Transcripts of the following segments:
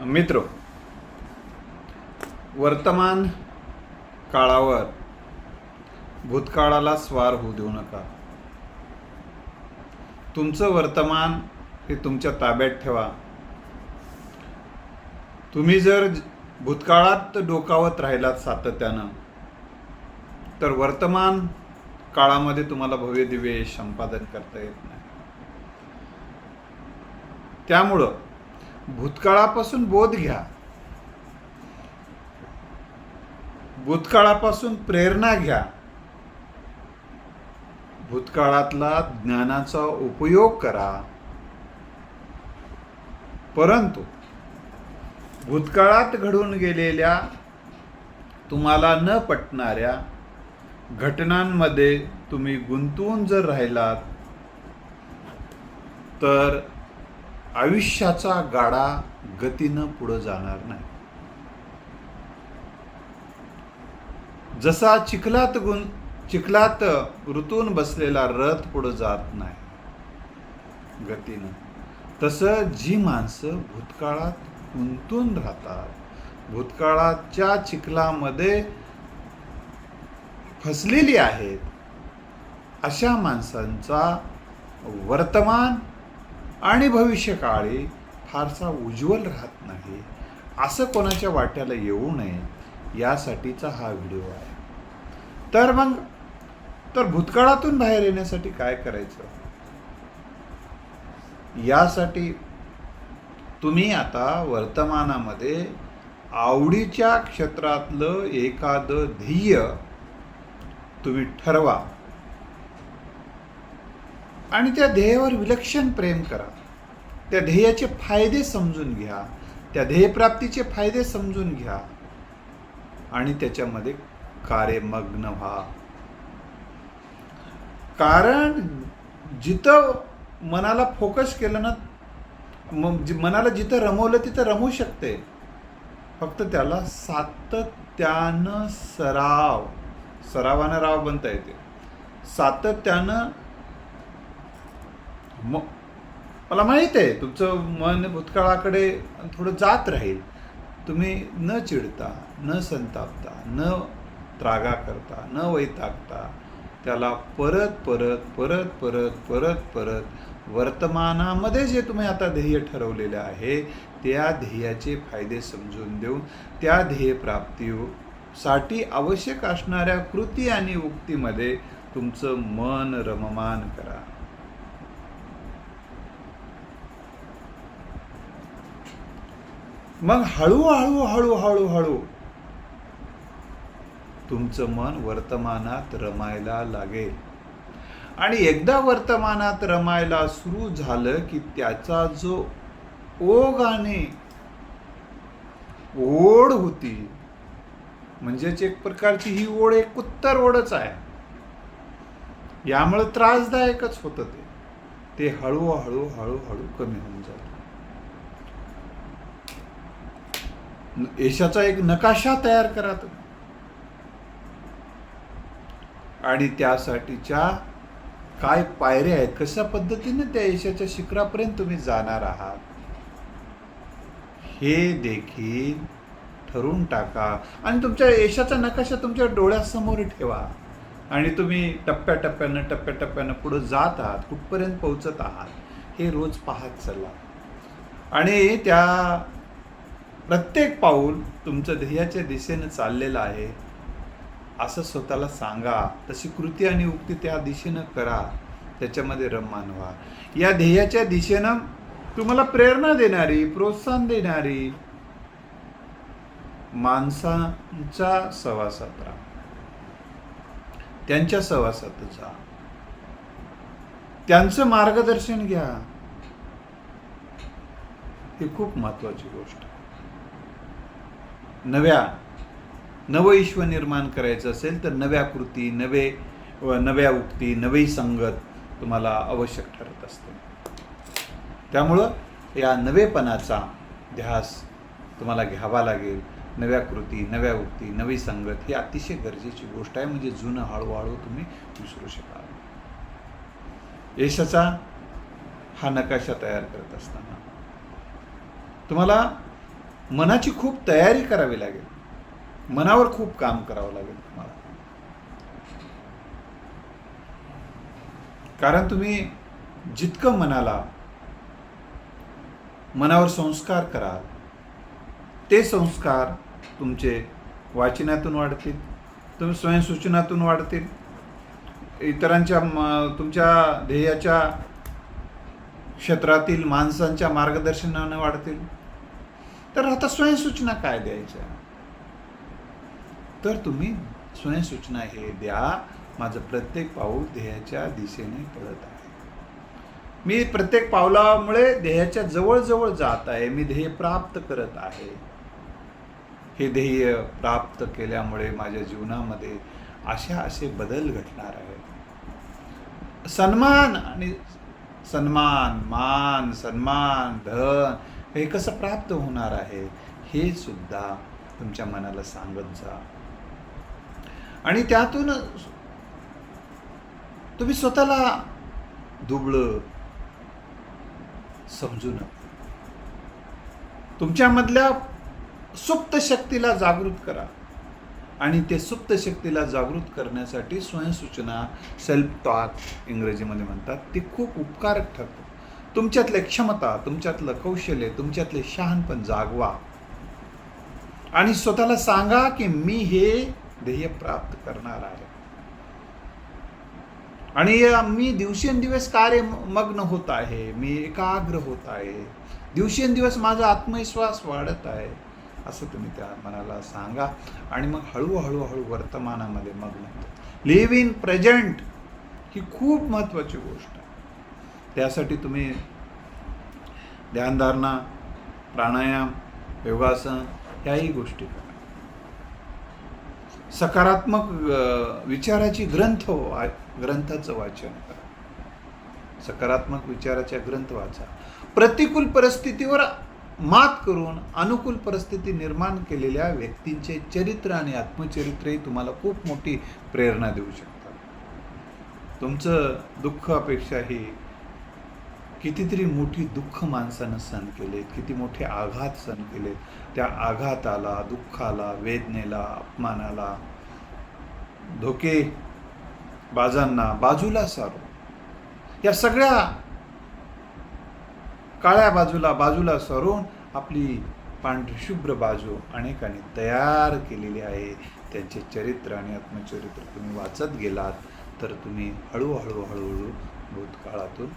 मित्र वर्तमान काळावर भूतकाळाला स्वार होऊ देऊ नका. तुमचं वर्तमान हे तुमच्या ताब्यात ठेवा. तुम्ही जर भूतकाळात डोकावत राहिलात सातत्यानं तर वर्तमान काळामध्ये तुम्हाला भव्य दिव्य संपादन करता येत नाही. त्यामुळं भूतकाळापासून बोध घ्या. भूतकाळापासून प्रेरणा घ्या. भूतकाळातला ज्ञानाचा उपयोग करा. परंतु भूतकाळात घडून गेलेल्या तुम्हाला न पटणाऱ्या घटनांमध्ये तुम्ही गुंतवून जर राहिलात तर आयुष्याचा गाडा गतीनं पुढं जाणार नाही. जसा चिखलात गुण चिखलात ऋतून बसलेला रथ पुढं जात नाही गतीनं तसं जी माणसं भूतकाळात गुंतून राहतात भूतकाळाच्या चिखलामध्ये फसलेली आहेत अशा माणसांचा वर्तमान आणि भविष्यकाळी फारसा उज्ज्वल राहत नाही असं कोणाच्या वाट्याला येऊ नये यासाठीचा हा व्हिडिओ आहे. तर मग तर भूतकाळातून बाहेर येण्यासाठी काय करायचं? यासाठी तुम्ही आता वर्तमानामध्ये आवडीच्या क्षेत्रातलं एखादं ध्येय तुम्ही ठरवा. आणि त्या ध्येयावर विलक्षण प्रेम करा. त्या ध्येयाचे फायदे समजून घ्या. त्या ध्येयप्राप्तीचे फायदे समजून घ्या. आणि त्याच्यामध्ये कार्यमग्न व्हा. कारण जिथं मनाला फोकस केलं ना मग जि- मनाला जिथं रमवलं तिथं रमू शकते. फक्त त्याला सातत्यानं सराव सरावानं राव बनता येते. सातत्यानं म मला माहीत आहे तुमचं मन भूतकाळाकडे थोडं जात राहील. तुम्ही न चिडता न संतापता न त्रागा करता न वैतागता त्याला परत परत परत परत परत परत वर्तमानामध्ये जे तुम्ही आता ध्येय ठरवलेले आहे त्या ध्येयाचे फायदे समजून देऊन त्या ध्येयप्राप्तीसाठी आवश्यक असणाऱ्या कृती आणि उक्तीमध्ये तुमचं मन रममान करा. मग हळूहळू हळूहळू हळू तुमचं मन वर्तमानात रमायला लागेल. आणि एकदा वर्तमानात रमायला सुरू झालं की त्याचा जो ओघ आणि ओढ होती म्हणजेच एक प्रकारची ही ओढ एक उत्तर ओढच आहे. यामुळे त्रासदायकच होतं ते. ते हळूहळू हळूहळू कमी होऊन जातं. यशाचा एक नकाशा तयार करा तुम्ही आणि त्यासाठीच्या काय पायऱ्या आहेत कशा पद्धतीने त्या यशाच्या शिखरापर्यंत तुम्ही जाणार आहात हे देखील ठरवून टाका. आणि तुमच्या यशाचा नकाशा तुमच्या डोळ्यासमोर ठेवा. आणि तुम्ही टप्प्याटप्प्यानं टप्प्याटप्प्यानं पुढं जात आहात कुठपर्यंत पोहोचत आहात हे रोज पाहत चला. आणि त्या प्रत्येक पाऊल तुमचं ध्येयाच्या दिशेनं चाललेलं आहे. असं स्वतःला सांगा. तशी कृती आणि उक्ती त्या दिशेनं करा. त्याच्यामध्ये रममान व्हा. या ध्येयाच्या दिशेनं तुम्हाला प्रेरणा देणारी प्रोत्साहन देणारी माणसांच्या सहवासात राहा. त्यांच्या सहवासात जा. त्यांचं मार्गदर्शन घ्या. ही खूप महत्वाची गोष्ट आहे. नव्या नवं विश्व निर्माण करायचं असेल तर नव्या कृती नवे नव्या उक्ती नवी संगत तुम्हाला आवश्यक ठरत असते. त्यामुळं या नवेपणाचा ध्यास तुम्हाला घ्यावा लागेल. नव्या कृती नव्या उक्ती नवी संगत ही अतिशय गरजेची गोष्ट आहे. म्हणजे जुनं हळूहळू तुम्ही विसरू शकाल. यशाचा हा नकाशा तयार करत असताना. तुम्हाला मनाची खूप तयारी करावी लागेल. मनावर खूप काम करावं लागेल तुम्हाला. कारण तुम्ही जितकं मनाला मनावर संस्कार कराल ते संस्कार तुमचे वाचनातून वाढतील तुम्ही स्वयंसूचनातून वाढतील. इतरांच्या तुमच्या ध्येयाच्या क्षेत्रातील माणसांच्या मार्गदर्शनाने वाढतील. तर आता स्वयंसूचना काय द्यायच्या? तर तुम्ही स्वयंसूचना हे द्या. माझं प्रत्येक पाऊल ध्येयाच्या दिशेने पडत आहे. मी प्रत्येक पावलामुळे ध्येयाच्या जवळ जात आहे. मी ध्येय प्राप्त करत आहे. हे ध्येय प्राप्त केल्यामुळे माझ्या जीवनामध्ये अशा असे बदल घडणार आहेत. सन्मान आणि सन्मान मान सन्मान धन हे कसं प्राप्त होणार आहे हे सुद्धा तुमच्या मनाला सांगत जा. आणि त्यातून तुम्ही स्वतःला दुबळं समजू नका. तुमच्यामधल्या सुप्त शक्तीला जागृत करा. आणि ते सुप्त शक्तीला जागृत करण्यासाठी स्वयंसूचना सेल्फ टॉक इंग्रजीमध्ये म्हणतात ती खूप उपकारक ठरतं. तुमच्यातले क्षमता तुमच्यातलं कौशल्य तुमच्यातले शहाणपण जागवा. आणि स्वतःला सांगा की मी हे ध्येय प्राप्त करणार आहे. आणि मी दिवसेंदिवस कार्य मग्न होत आहे मी एकाग्र होत आहे. दिवसेंदिवस माझा आत्मविश्वास वाढत आहे असं तुम्ही त्या मनाला सांगा. आणि मग हळूहळू हळू वर्तमानामध्ये मग्न होतं. लिव्ह इन प्रेझेंट ही खूप महत्त्वाची गोष्ट आहे. त्यासाठी तुम्ही ध्यानधारणा प्राणायाम योगासन ह्याही गोष्टी करा. सकारात्मक विचाराची ग्रंथ वा ग्रंथाचं वाचन करा. सकारात्मक विचाराच्या ग्रंथ वाचा. प्रतिकूल परिस्थितीवर मात करून अनुकूल परिस्थिती निर्माण केलेल्या व्यक्तींचे चरित्र आणि आत्मचरित्रही तुम्हाला खूप मोठी प्रेरणा देऊ शकतात. तुमचं दुःख अपेक्षा ही कितीतरी मोठी दुःख माणसानं सहन केले किती मोठे आघात सहन केले त्या आघाताला दुःखाला वेदनेला अपमानाला धोके बाजांना बाजूला सारो या सगळ्या काळ्या बाजूला बाजूला सरून आपली पांढरी शुभ्र बाजू अनेकांनी तयार केलेली आहे. त्यांचे चरित्र आणि आत्मचरित्र तुम्ही वाचत गेलात तर तुम्ही हळूहळू हळूहळू भूतकाळातून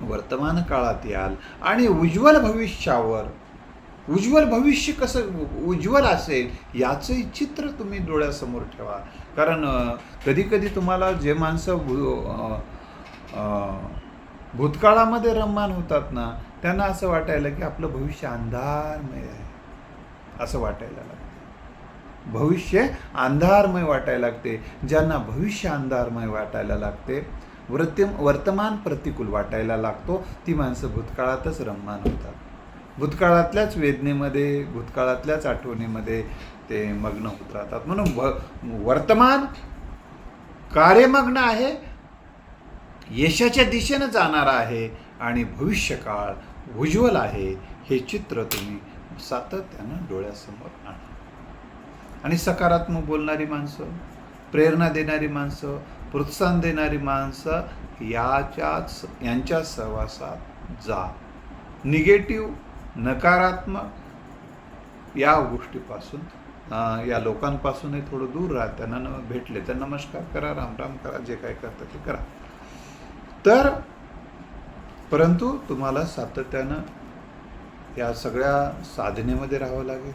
वर्तमान काळात याल. आणि उज्ज्वल भविष्यावर उज्ज्वल भविष्य कसं उज्ज्वल असेल याचंही चित्र तुम्ही डोळ्यासमोर ठेवा. कारण कधीकधी तुम्हाला जे माणसं भू- भूतकाळामध्ये रममान होतात ना त्यांना असं वाटायला की आपलं भविष्य अंधारमय आहे. असं वाटायला लागतं. भविष्य अंधारमय वाटायला लागते. ज्यांना भविष्य अंधारमय वाटायला लागते वृत्य वर्तमान प्रतिकूल वाटायला लागतो. ती माणसं भूतकाळातच रममान होतात. भूतकाळातल्याच वेदनेमध्ये भूतकाळातल्याच आठवणीमध्ये ते मग्न होत राहतात. म्हणून व वर्तमान कार्यमग्न आहे यशाच्या दिशेनं जाणार आहे आणि भविष्यकाळ उज्ज्वल आहे हे चित्र तुम्ही सातत्यानं डोळ्यासमोर आणा. आणि सकारात्मक बोलणारी माणसं प्रेरणा देणारी माणसं प्रोत्साहन देणारी माणसं याच्याच यांच्या सहवासात जा. निगेटिव्ह नकारात्मक या गोष्टीपासून या लोकांपासूनही थोडं दूर राहा. त्यांना न भेटले तर नमस्कार करा रामराम करा जे काय करता ते करा. तर परंतु तुम्हाला सातत्यानं या सगळ्या साधनेमध्ये राहावं लागेल.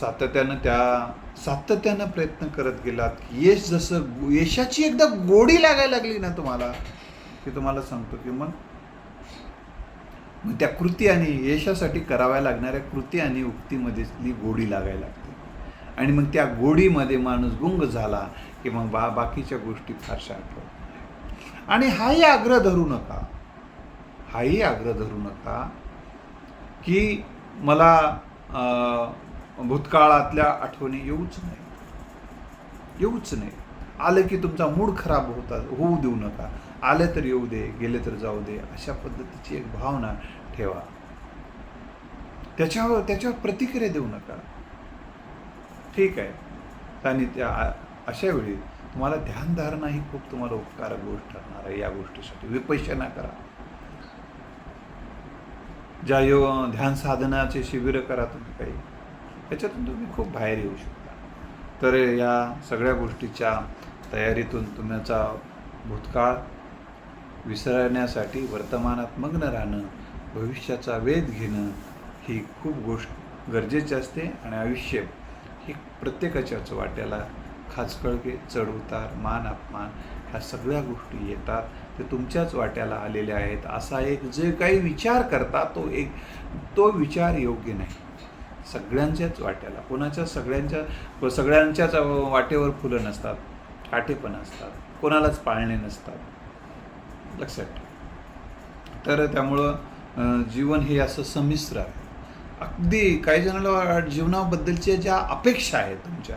सातत्यानं त्या सातत्यानं प्रयत्न करत गेलात की यश जसं यशाची एकदा गोडी लागायला लागली ना तुम्हाला की तुम्हाला सांगतो की मग मग त्या कृती आणि यशासाठी कराव्या लागणाऱ्या कृती आणि उक्तीमध्येली गोडी लागायला लागते. आणि मग त्या गोडीमध्ये माणूस गुंग झाला की मग बा बाकीच्या गोष्टी फारशा आठवत आणि हाही आग्रह धरू नका. हाही आग्रह धरू नका की मला भूतकाळातल्या आठवणी येऊच नाही. येऊच नाही. आलं की तुमचा मूड खराब होता होऊ देऊ नका. आले तर येऊ दे गेले तर जाऊ दे अशा पद्धतीची एक भावना ठेवा. त्याच्यावर त्याच्यावर प्रतिक्रिया देऊ नका. ठीक आहे. आणि त्या अशा वेळी तुम्हाला ध्यानधारणा ही खूप तुम्हाला उपकारक गोष्ट ठरणार आहे या गोष्टीसाठी. विपश्यना करा. ज्या यो ध्यान साधनाचे शिबिरं करा तुम्ही काही. त्याच्यातून तुम्ही खूप बाहेर येऊ शकता. तर या सगळ्या गोष्टीच्या तयारीतून तुमचा भूतकाळ विसरण्यासाठी वर्तमानात मग्न राहणं भविष्याचा वेध घेणं ही खूप गोष्ट गरजेची असते आणि आयुष्य ही प्रत्येकाच्याच वाट्याला खाचकळके चढउतार मान अपमान ह्या सगळ्या गोष्टी येतात. ते तुमच्याच वाट्याला आलेल्या आहेत. असा एक जे काही विचार करता तो एक तो विचार योग्य नाही. सगळ्यांच्याच वाट्याला. कोणाच्या सगळ्यांच्या सगळ्यांच्याच वाटेवर फुलं नसतात काटे पण असतात कोणालाच पाळणे नसतात. लक्षात ठेवा. तर त्यामुळं जीवन हे असं संमिश्र आहे. अगदी काही जणांना जीवनाबद्दलच्या ज्या अपेक्षा आहेत तुमच्या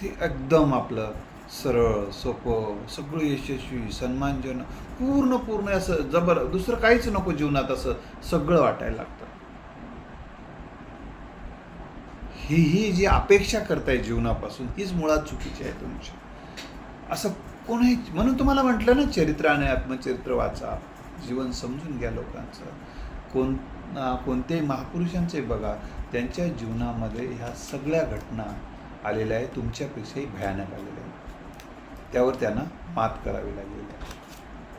ते एकदम आपलं सरळ सोपं सगळं यशस्वी सन्मानजनक पूर्ण पूर्ण असं जबर दुसरं काहीच नको जीवनात असं सगळं वाटायला लागतं. ही ही जी अपेक्षा करताय जीवनापासून हीच मुळात चुकीची आहे तुमची. असं कोणी म्हणून तुम्हाला म्हटलं ना चरित्र आणि आत्मचरित्र वाचा जीवन समजून घ्या लोकांचं. कोण कोणत्याही महापुरुषांचे बघा त्यांच्या जीवनामध्ये ह्या सगळ्या घटना आलेल्या आहेत तुमच्यापेक्षाही भयानक आलेल्या आहेत. त्यावर त्यांना मात करावी लागलेली आहे.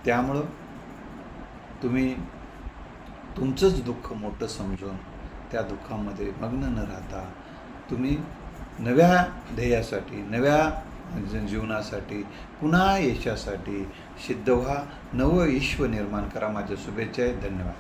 त्यामुळं तुम्ही तुमचंच दुःख मोठं समजून त्या दुःखामध्ये मग्न न राहता तुम्ही नव्या ध्येयासाठी नव्या म्हणजे जीवनासाठी पुन्हा यशासाठी सिद्ध व्हा. नवं विश्व निर्माण करा. माझ्या शुभेच्छा आहेत. धन्यवाद.